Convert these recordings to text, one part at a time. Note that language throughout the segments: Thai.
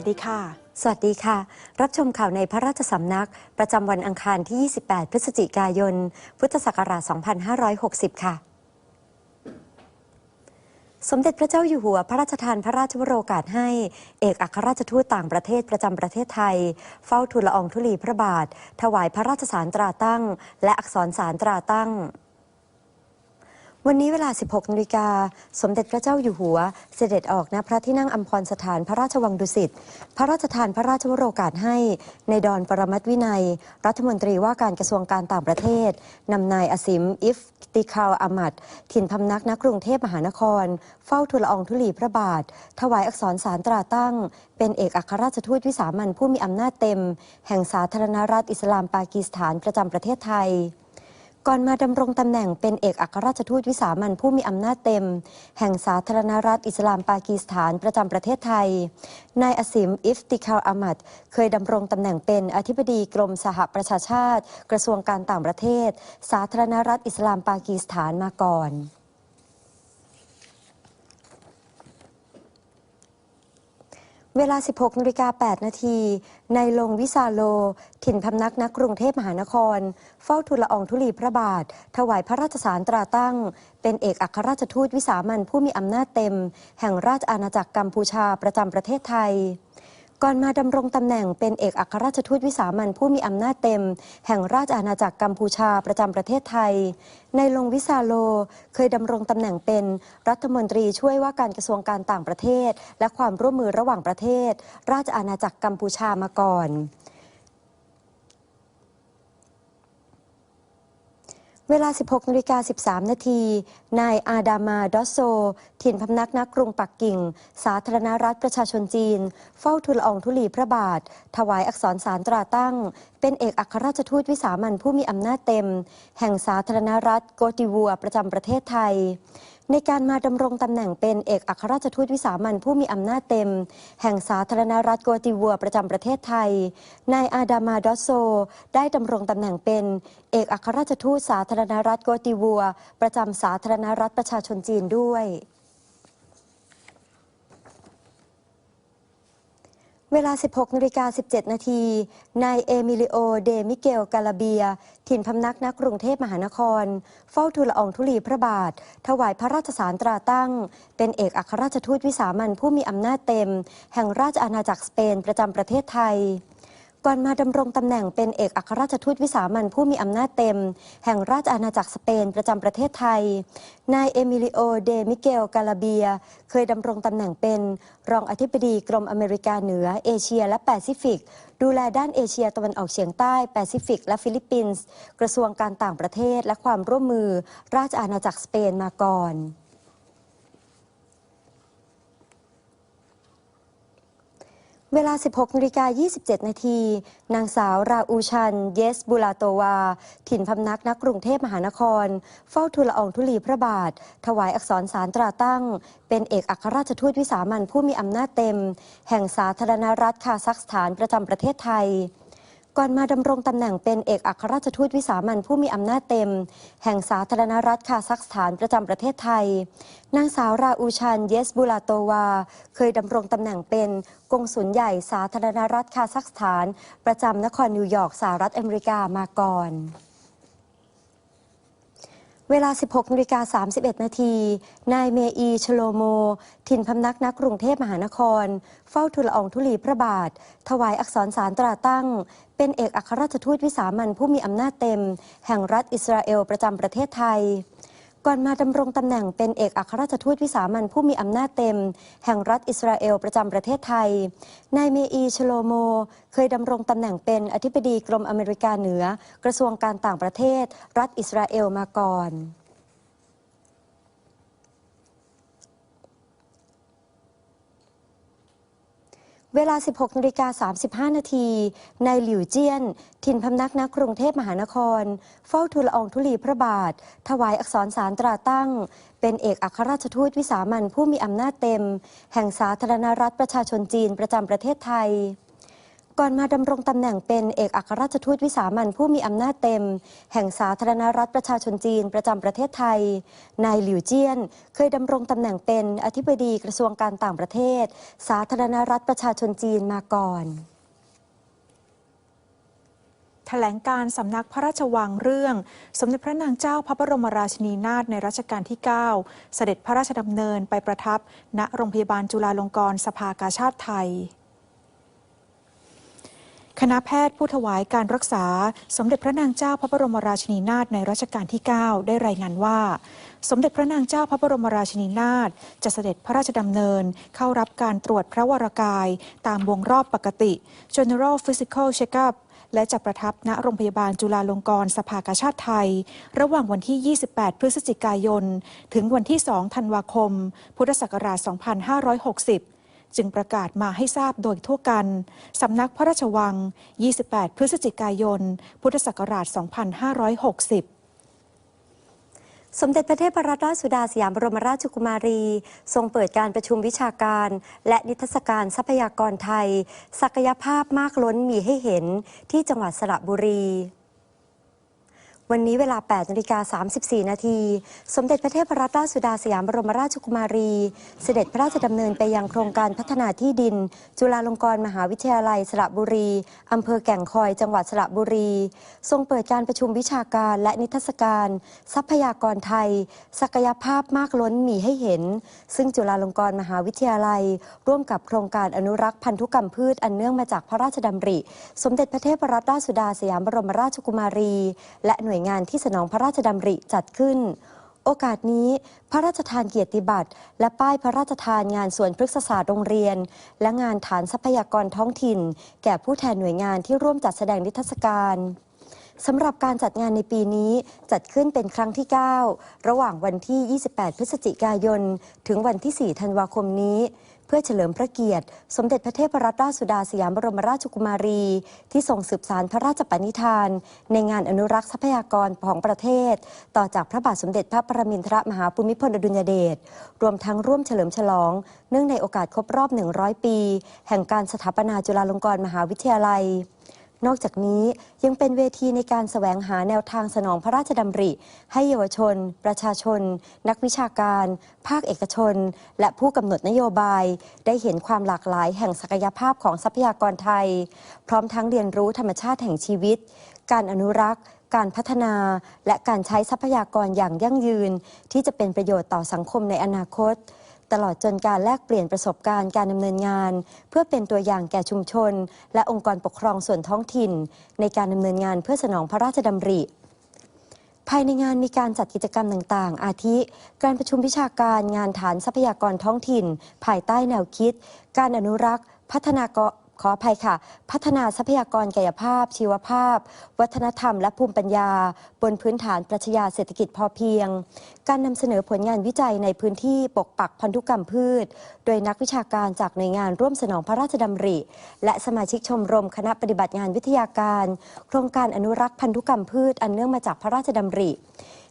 สวัสดีค่ะ สวัสดีค่ะ รับชมข่าวในพระราชสำนัก ประจำวันอังคารที่ 28 พฤศจิกายน พุทธศักราช 2560 ค่ะสมเด็จพระเจ้าอยู่หัว พระราชทานพระราชวโรกาสให้ เอกอัครราชทูตต่างประเทศประจำประเทศไทย เฝ้าทูลละอองธุลีพระบาท ถวายพระราชสารตราตั้ง และอักษรสารตราตั้ง วันนี้เวลา 16นาฬิกา สมเด็จพระเจ้าอยู่หัว เสด็จออกณพระที่นั่งอัมพรสถานพระราชวังดุสิต พระราชทานพระราชวโรกาสให้ ในดอนปรมัตวินัย รัฐมนตรีว่าการกระทรวงการต่างประเทศ นำนายอสิม อิฟติคาวอามัดถิ่นพำนักณกรุงเทพมหานคร เฝ้าทูลละอองธุลีพระบาท ถวายอักษรสารตราตั้ง เป็นเอกอัครราชทูตวิสามันผู้มีอำนาจเต็ม แห่งสาธารณรัฐอิสลามปากีสถานประจำประเทศไทย ก่อนมาดำรงตำแหน่งเป็นเอกอัครราชทูตวิสามันผู้มีอำนาจเต็ม แห่งสาธารณรัฐอิสลามปากีสถานประจำประเทศไทย นายอสิมอิฟติคาอามัดเคยดำรงตำแหน่งเป็นอธิบดีกรมสหประชาชาติ กระทรวงการต่างประเทศ สาธารณรัฐอิสลามปากีสถานมาก่อน เวลา 16นาฬิกา8นาที ในลงวิซาโล ถิ่นพำนักนักกรุงเทพมหานคร เฝ้าทูลละอองธุลีพระบาท ถวายพระราชสารตราตั้ง เป็นเอกอัครราชทูตวิสามันผู้มีอำนาจเต็ม แห่งราชอาณาจักรกัมพูชาประจำประเทศไทย ก่อนมาดำรงตำแหน่งเป็นเอกอัครราชทูตวิสามันผู้มีอำนาจเต็ม แห่งราชอาณาจักรกัมพูชาประจำประเทศไทย ในลงวิซาโลเคยดำรงตำแหน่งเป็นรัฐมนตรีช่วยว่าการกระทรวงการต่างประเทศ และความร่วมมือระหว่างประเทศ ราชอาณาจักรกัมพูชามาก่อน เวลา 16นาฬิกา13 นาที นายอาดามาดอสโซ ถิ่นพำนักนักกรุงปักกิ่ง สาธารณรัฐประชาชนจีน เฝ้าทูลอองธุลีพระบาท ถวายอักษรสารตราตั้ง เป็นเอกอัครราชทูตวิสามันผู้มีอำนาจเต็ม แห่งสาธารณรัฐโกติวัวประจำประเทศไทย ในการมาดำรงตำแหน่งเป็นเอกอัครราชทูตวิสามันผู้มีอำนาจเต็ม แห่งสาธารณรัฐโกติวัวประจำประเทศไทย นายอาดามาดอสโซ ได้ดำรงตำแหน่งเป็น เอกอัครราชทูตสาธารณรัฐโกติวัวประจำสาธารณรัฐประชาชนจีนด้วย เวลา 16นาฬิกา17 นาที นายเอมิลิโอ เดมิเกล กาลาเบีย ถิ่นพำนักนักกรุงเทพมหานคร เฝ้าทูลละอองธุลีพระบาท ถวายพระราชสารตราตั้ง เป็นเอกอัครราชทูตวิสามันผู้มีอำนาจเต็ม แห่งราชอาณาจักรสเปนประจำประเทศไทย ก่อนมาดำรงตำแหน่งเป็นเอกอัครราชทูตวิสามันผู้มีอำนาจเต็ม แห่งราชอาณาจักรสเปนประจำประเทศไทย นายเอมิลิโอ เดมิเกล กาลาเบีย เคยดำรงตำแหน่งเป็น รองอธิบดีกรมอเมริกาเหนือ เอเชียและแปซิฟิก ดูแลด้านเอเชียตะวันออกเฉียงใต้แปซิฟิก และฟิลิปปินส์ กระทรวงการต่างประเทศและความร่วมมือ ราชอาณาจักรสเปนมาก่อน เวลา 16นาฬิกา27 นาที นางสาวราอูชัน เยสบุลาโตวา ถิ่นพำนักนักกรุงเทพมหานคร เฝ้าทูลอองธุลีพระบาท ถวายอักษรสารตราตั้ง เป็นเอกอัครราชทูตวิสามันผู้มีอำนาจเต็ม แห่งสาธารณรัฐคาซัคสถานประจำประเทศไทย ก่อนมาดำรงตำแหน่งเป็นเอกอัครราชทูตวิสามันผู้มีอำนาจเต็ม แห่งสาธารณรัฐคาซัคสถานประจำประเทศไทย นางสาวราอูชันเยสบูลาโตวา เคยดำรงตำแหน่งเป็นกงสุลใหญ่สาธารณรัฐคาซัคสถาน ประจำนครนิวยอร์กสหรัฐอเมริกามาก่อน เวลา 16นาฬิกา31 นาที นายเมอี ชโลโม ถิ่นพำนักนักกรุงเทพมหานคร เฝ้าทูลละอองธุลีพระบาท ถวายอักษรสารตราตั้ง เป็นเอกอัครราชทูตวิสามันผู้มีอำนาจเต็ม แห่งรัฐอิสราเอลประจำประเทศไทย ก่อนมาดำรงตำแหน่งเป็นเอกอัครราชทูตวิสามันผู้มีอำนาจเต็ม แห่งรัฐอิสราเอลประจำประเทศไทย นายเมอีชโลโม เคยดำรงตำแหน่งเป็นอธิบดีกรมอเมริกาเหนือ กระทรวงการต่างประเทศ รัฐอิสราเอลมาก่อน เวลา 16นาฬิกา35 นาทีนายหลิวเจี้ยนถิ่นพำนักนักกรุงเทพมหานคร เฝ้าทูลอองธุลีพระบาท ถวายอักษรสารตราตั้ง เป็นเอกอัครราชทูตวิสามันผู้มีอำนาจเต็ม แห่งสาธารณรัฐประชาชนจีนประจำประเทศไทย ก่อนมาดำรงตำแหน่งเป็นเอกอัครราชทูตวิสามันผู้มีอำนาจเต็ม แห่งสาธารณรัฐประชาชนจีนประจำประเทศไทย นายหลิวเจี้ยน เคยดำรงตำแหน่งเป็นอธิบดีกระทรวงการต่างประเทศ สาธารณรัฐประชาชนจีนมาก่อนแถลงการสำนักพระราชวังเรื่อง สมเด็จพระนางเจ้าพระบรมราชินีนาถในรัชกาลที่ 9 เสด็จพระราชดำเนินไปประทับ ณโรงพยาบาลจุฬาลงกรณ์สภากาชาติไทย คณะแพทย์ผู้ถวายการรักษา สมเด็จพระนางเจ้าพระบรมราชินีนาถในรัชกาลที่ 9 ได้รายงานว่า สมเด็จพระนางเจ้าพระบรมราชินีนาถจะเสด็จพระราชดำเนิน เข้ารับการตรวจพระวรากาย ตามวงรอบปกติ General Physical Checkup และจะประทับณโรงพยาบาลจุฬาลงกรณ์สภากาชาติไทย ระหว่างวันที่ 28 พฤศจิกายน ถึงวันที่ 2 ธันวาคม พุทธศักราช 2560 จึงประกาศมาให้ทราบโดยทั่วกัน สำนักพระราชวัง 28 พฤศจิกายน พุทธศักราช 2560สมเด็จพระเทพรัตนราชสุดาสยามบรมราชกุมารี ทรงเปิดการประชุมวิชาการ และนิทรรศการทรัพยากรไทย ศักยภาพมากล้นมีให้เห็นที่จังหวัดสระบุรี วันนี้เวลา 8นาฬิกา34 นาที สมเด็จพระเทพรัตนราชสุดาสยามบรมราชกุมารี เสด็จพระราชดำเนินไปยังโครงการพัฒนาที่ดิน จุฬาลงกรณ์มหาวิทยาลัยสระบุรี อำเภอแก่งคอย จังหวัดสระบุรี ทรงเปิดการประชุมวิชาการและนิทรรศการ ทรัพยากรไทย ศักยภาพมากล้นมีให้เห็น ซึ่งจุฬาลงกรณ์มหาวิทยาลัย ร่วมกับโครงการอนุรักษ์พันธุกรรมพืชอันเนื่องมาจากพระราชดำริ สมเด็จพระเทพรัตนราชสุดาสยามบรมราชกุมารี และหน่วยน่วยงานที่สนองพระราชดำริจัดขึ้น โอกาสนี้ พระราชทานเกียรติบัตร และป้ายพระราชทานงานสวนพฤกษศาสตร์โรงเรียน และงานฐานทรัพยากรท้องถิ่น แก่ผู้แทนหน่วยงานที่ร่วมจัดแสดงนิทรรศการสำหรับการจัดงานในปีนี้จัดขึ้นเป็นครั้งที่ 9 ระหว่างวันที่ 28 พฤศจิกายน ถึงวันที่ 4 ธันวาคมนี้ เพื่อเฉลิมพระเกียรติ สมเด็จพระเทพรัตนราชสุดาสยามบรมราชกุมารี ที่ทรงสืบสารพระราชปณิธาน ในงานอนุรักษ์ทรัพยากรของประเทศ ต่อจากพระบาทสมเด็จพระปรมินทรมหาภูมิพลอดุลยเดชรวมทั้งร่วมเฉลิมฉลอง เนื่องในโอกาสครบรอบ 100 ปี แห่งการสถาปนาจุฬาลงกรณ์มหาวิทยาลัย นอกจากนี้ยังเป็นเวทีในการแสวงหาแนวทางสนองพระราชดำริ ให้เยาวชน ประชาชน นักวิชาการ ภาคเอกชน และผู้กำหนดนโยบาย ได้เห็นความหลากหลายแห่งศักยภาพของทรัพยากรไทย พร้อมทั้งเรียนรู้ธรรมชาติแห่งชีวิต การอนุรักษ์ การพัฒนา และการใช้ทรัพยากรอย่างยั่งยืน ที่จะเป็นประโยชน์ต่อสังคมในอนาคต ตลอดจนการแลกเปลี่ยนประสบการณ์การดำเนินงาน เพื่อเป็นตัวอย่างแก่ชุมชน และองค์กรปกครองส่วนท้องถิ่น ในการดำเนินงานเพื่อสนองพระราชดำริภายในงานมีการจัดกิจกรรมต่างๆ อาทิ การประชุมวิชาการงานฐานทรัพยากรท้องถิ่น ภายใต้แนวคิด การอนุรักษ์ พัฒนาก ขออภัยค่ะ พัฒนาทรัพยากรกายภาพ ชีวภาพ วัฒนธรรม และภูมิปัญญา บนพื้นฐานปรัชญาเศรษฐกิจพอเพียง การนำเสนอผลงานวิจัยในพื้นที่ปกปักพันธุกรรมพืช โดยนักวิชาการจากหน่วยงานร่วมสนองพระราชดำริ และสมาชิกชมรมคณะปฏิบัติงานวิทยาการ โครงการอนุรักษ์พันธุกรรมพืชอันเนื่องมาจากพระราชดำริ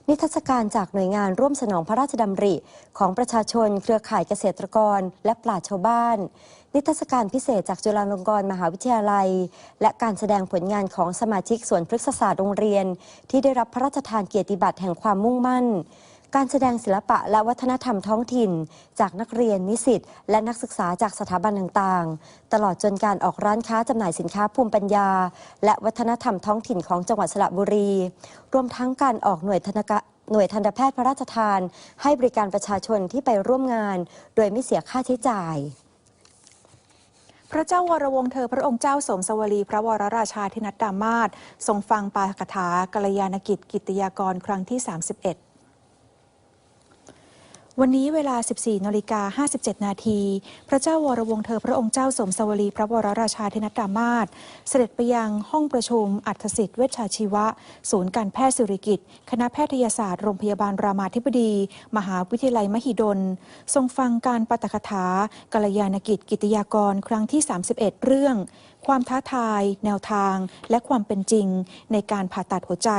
นิทรรศการจากหน่วยงานร่วมสนองพระราชดำริ ของประชาชน เครือข่ายเกษตรกร และปราชชาวบ้าน นิทรรศการพิเศษจากจุฬาลงกรณ์มหาวิทยาลัย และการแสดงผลงานของสมาชิกสวนพฤกษศาสตร์โรงเรียน ที่ได้รับพระราชทานเกียรติบัตรแห่งความมุ่งมั่น การแสดงศิลปะและวัฒนธรรมท้องถิ่น จากนักเรียนนิสิตและนักศึกษาจากสถาบันต่างๆ ตลอดจนการออกร้านค้าจำหน่ายสินค้าภูมิปัญญา และวัฒนธรรมท้องถิ่นของจังหวัดสระบุรี รวมทั้งการออกหน่วยธนกะหน่วยทันตแพทย์พระราชทาน ให้บริการประชาชนที่ไปร่วมงาน โดยไม่เสียค่าใช้จ่ายพระเจ้าวรวงศ์เธอพระองค์เจ้าสมสวลีพระวรราชาธินัดดามาศทรงฟังปาฐกถากัลยาณกิจกิตยากรครั้งที่ 31 วันนี้เวลา 14นาฬิกา57 นาที พระเจ้าวรวงศ์เธอพระองค์เจ้าสมสวลีพระวรราชาธินัดามาศเสด็จไปยังห้องประชุม อัฐศิษย์เวชชาชีวะ ศูนย์การแพทย์สิริกิตคณะแพทยศาสตร์โรงพยาบาลรามาธิบดี มหาวิทยาลัยมหิดล ทรงฟังการปาฐกถากัลยาณกิจกิตยากรครั้งที่ 31 เรื่อง ความท้าทาย แนวทาง และความเป็นจริง ในการผ่าตัดหัวใจ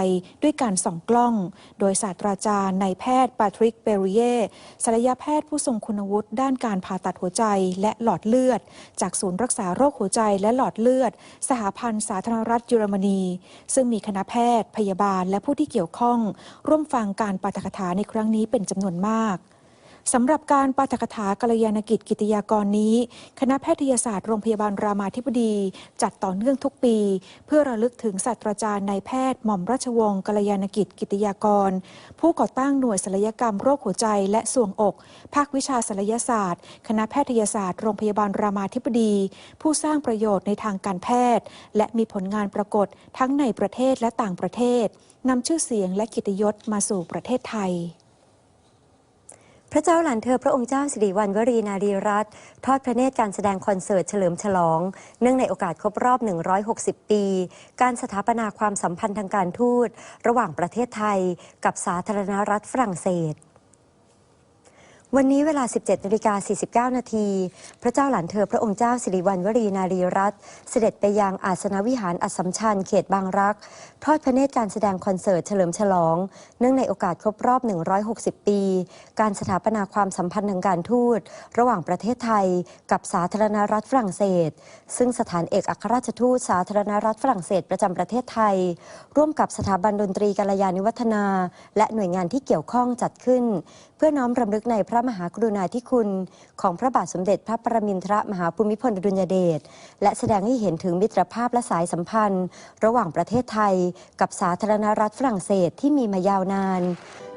ด้วยการส่องกล้อง โดยศาสตราจารย์นายแพทย์ปาทริกเบริเย่ศัลยแพทย์ผู้ทรงคุณวุฒิด้านการผ่าตัดหัวใจและหลอดเลือด จากศูนย์รักษาโรคหัวใจและหลอดเลือด สหพันธ์สาธารณรัฐเยอรมนี ซึ่งมีคณะแพทย์ พยาบาลและผู้ที่เกี่ยวข้อง ร่วมฟังการปาฐกถาในครั้งนี้เป็นจำนวนมาก สำหรับการปาฐกถากัลยาณกิจกิตยากรนี้ คณะแพทยศาสตร์โรงพยาบาลรามาธิบดี จัดต่อเนื่องทุกปี เพื่อระลึกถึงศาสตราจารย์นายแพทย์หม่อมราชวงศ์กัลยาณกิจกิตยากร ผู้ก่อตั้งหน่วยศัลยกรรมโรคหัวใจและส่วงอก ภาควิชาศัลยศาสตร์ คณะแพทยศาสตร์โรงพยาบาลรามาธิบดี ผู้สร้างประโยชน์ในทางการแพทย์ และมีผลงานปรากฏทั้งในประเทศและต่างประเทศนำชื่อเสียงและกิตยศมาสู่ประเทศไทย พระเจ้าหลานเธอพระองค์เจ้าสิริวัณวรีนารีรัตน์ทอดพระเนตรการแสดงคอนเสิร์ตเฉลิมฉลอง เนื่องในโอกาสครบรอบ 160 ปี การสถาปนาความสัมพันธ์ทางการทูต ระหว่างประเทศไทย กับสาธารณรัฐฝรั่งเศส วันนี้เวลา 17นาฬิกา49 นาที พระเจ้าหลานเธอพระองค์เจ้าสิริวัณวรีนารีรัตน์เสด็จไปยังอาสนวิหารอัสมชัญเขตบางรัก ทอดพระเนตรการแสดงคอนเสิร์ตเฉลิมฉลอง เนื่องในโอกาสครบรอบ 160 ปี การสถาปนาความสัมพันธ์ทางการทูต ระหว่างประเทศไทย กับสาธารณรัฐฝรั่งเศส ซึ่งสถานเอกอัครราชทูตสาธารณรัฐฝรั่งเศสประจำประเทศไทย ร่วมกับสถาบันดนตรีกาลยานิวัฒนา และหน่วยงานที่เกี่ยวข้องจัดขึ้น เพื่อน้อมรำลึกในพระระมหากรุณาธิคุณ ของพระบาทสมเด็จพระประมินทรมหาภูมิพลอดุลยเดชและแสดงให้เห็นถึงมิตรภาพและสายสัมพันธ์ ระหว่างประเทศไทย กับสาธารณรัฐฝรั่งเศสที่มีมายาวนาน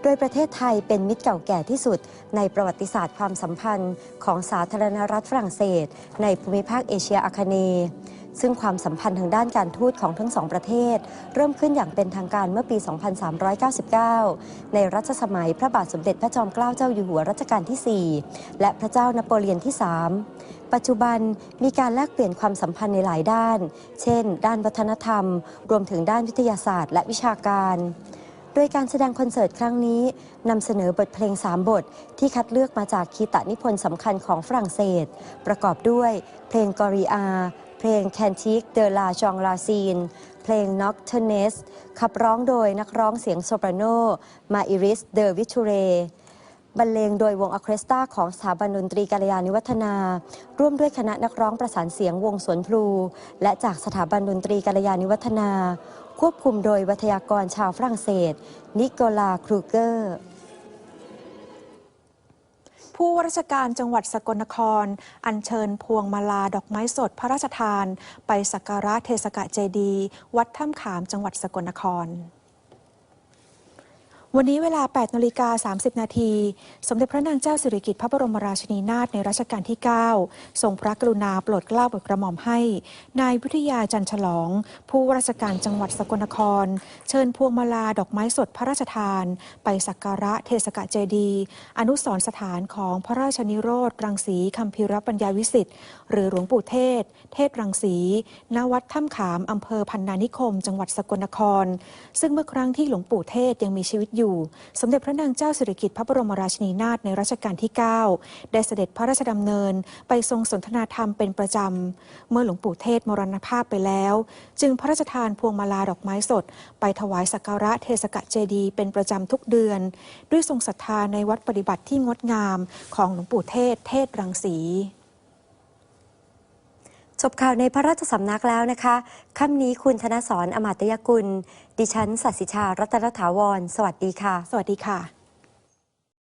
โดยประเทศไทยเป็นมิตรเก่าแก่ที่สุด ในประวัติศาสตร์ความสัมพันธ์ ของสาธารณรัฐฝรั่งเศส ในภูมิภาคเอเชียอาคเนย์ ซึ่งความสัมพันธ์ทางด้านการทูตของทั้งสองประเทศ เริ่มขึ้นอย่างเป็นทางการเมื่อปี 2399 ในรัชสมัยพระบาทสมเด็จพระจอมเกล้าเจ้าอยู่หัวรัชกาลที่ 4 และพระเจ้านโปเลียนที่ 3 ปัจจุบันมีการแลกเปลี่ยนความสัมพันธ์ในหลายด้าน เช่น ด้านวัฒนธรรม รวมถึงด้านวิทยาศาสตร์ และวิชาการโดยการแสดงคอนเสิร์ตครั้งนี้นำเสนอบทเพลง 3 บท ที่คัดเลือกมาจากคีตนิพนธ์สำคัญของฝรั่งเศส ประกอบด้วยเพลงกอริอา เพลง Cantique de la j o n g l a c i n เพลง Nocturnes ขับร้องโดยนักร้องเสียงโซปราโน มาอิริส เดอวิชูเรบรรเลงโดยวงออร์เคสตราของสถาบันดนตรีกาลยานิวัฒนา ร่วมด้วยคณะนักร้องประสานเสียงวงสวนพลู และจากสถาบันดนตรีกาลยานิวัฒนา ควบคุมโดยวิทยากรชาวฝรั่งเศส นิโคลาครูเกอร์ ผู้ว่าราชการจังหวัดสกลนคร อัญเชิญพวงมาลาดอกไม้สดพระราชทาน ไปสักการะเทศกะเจดีย์วัดถ้ำขามจังหวัดสกลนคร วันนี้เวลา 8นาฬิกา30 นาที สมเด็จพระนางเจ้าสิริกิติ์พระบรมราชินีนาถในรัชกาลที่ 9 ทรงพระกรุณาโปรดเกล้าโปรดกระหม่อมให้ นายวิทยาจันฉลอง ผู้ว่าราชการจังหวัดสกลนคร เชิญพวงมาลาดอกไม้สดพระราชทาน ไปสักการะเทศกะเจดี อนุสรสถานของพระราชนิโรธรังสีคัมภีรปัญญาวิสิทธิ์หรือหลวงปู่เทศ เทศรังสีณวัดถ้ำขามอำเภอพันนานิคม จังหวัดสกลนคร ซึ่งเมื่อครั้งที่หลวงปู่เทศยังมีชีวิตอยู่สมเด็จพระนางเจ้าสิริกิติ์พระบรมราชินีนาถในรัชกาลที่ 9 ได้เสด็จพระราชดำเนินไปทรงสนทนาธรรมเป็นประจำ เมื่อหลวงปู่เทศมรณภาพไปแล้ว จึงพระราชทานพวงมาลาดอกไม้สด ไปถวายสักการะเทศกะเจดีเป็นประจำทุกเดือน ด้วยทรงศรัทธาในวัดปฏิบัติที่งดงามของหลวงปู่เทศเทศรังสี จบข่าวในพระราชสำนักแล้วนะคะค่ำนี้คุณธนสรอมาตยกุล ดิฉันสัสิชา รัตนถาวร สวัสดีค่ะ สวัสดีค่ะ